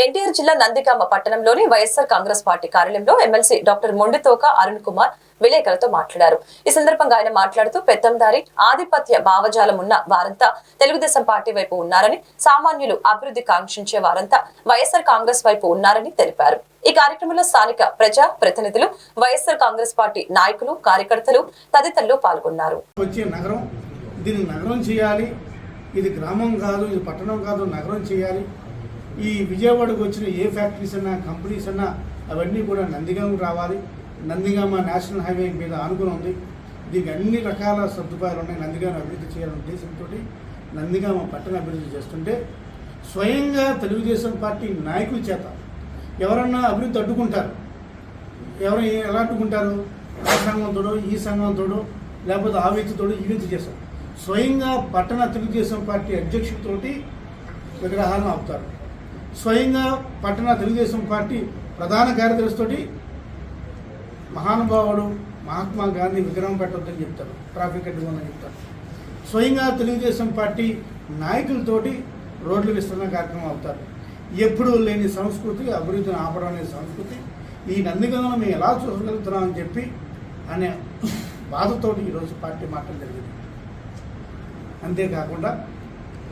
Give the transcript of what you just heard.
ఎన్టీఆర్ జిల్లా నందిగామ పట్టణంలోని వైఎస్ఆర్ కాంగ్రెస్ పార్టీ కార్యాలయంలో ఎమ్మెల్సీ డాక్టర్ మొండితోక అరుణ్ కుమార్ విలేకరులతో మాట్లాడారు. ఈ సందర్భంగా ఆయన మాట్లాడుతూ పెత్తందారి ఆధిపత్య భావజాలం ఉన్న వారంతా తెలుగుదేశం పార్టీ వైపు ఉన్నారని సామాన్యులు అభివృద్ధి కాంక్షించే వారంతా వైఎస్ఆర్ కాంగ్రెస్ వైపు ఉన్నారని తెలిపారు. ఈ కార్యక్రమంలో స్థానిక ప్రజా ప్రతినిధులు వైఎస్ఆర్ కాంగ్రెస్ పార్టీ నాయకులు కార్యకర్తలు తదితరులు పాల్గొన్నారు. నగరం చేయాలి. ఇది గ్రామం కాదు ఇది పట్టణం కాదు నగరం చేయాలి. ఈ విజయవాడకు వచ్చిన ఏ ఫ్యాక్టరీస్ అన్నా కంపెనీస్ అన్నా అవన్నీ కూడా నందిగామ రావాలి. నందిగామ నేషనల్ హైవే మీద ఆనుకుని ఉంది. దీనికి అన్ని రకాల సదుపాయాలు ఉన్నాయి. నందిగామ అభివృద్ధి చేయాలనే ఉద్దేశంతో నందిగామ పట్టణ అభివృద్ధి చేస్తుంటే స్వయంగా తెలుగుదేశం పార్టీ నాయకుల చేత ఎవరన్నా అభివృద్ధి అడ్డుకుంటారు. ఎవరు ఎలా అడ్డుకుంటారు? ఆ సంఘంతోడో ఈ సంఘంతోడో లేకపోతే ఆ వ్యక్తితోడు ఈ వ్యక్తి చేశారు స్వయంగా పట్టణ తెలుగుదేశం పార్టీ అధ్యక్షుడితోటి విగ్రహాలను ఆపుతారు. స్వయంగా పట్టణ తెలుగుదేశం పార్టీ ప్రధాన కార్యదర్శితోటి మహానుభావుడు మహాత్మా గాంధీ విగ్రహం పెట్టొద్దని చెప్తారు ట్రాఫిక్ అడ్డుకోమని చెప్తారు. స్వయంగా తెలుగుదేశం పార్టీ నాయకులతోటి రోడ్లు విస్తరణ కార్యక్రమం అవుతారు. ఎప్పుడూ లేని సంస్కృతి అభివృద్ధిని ఆపడం అనే సంస్కృతి. ఈ నందిగంలో మేము ఎలా చూసగలుగుతున్నామని చెప్పి అనే బాధతోటి ఈరోజు పార్టీ మాటలు జరిగింది. అంతేకాకుండా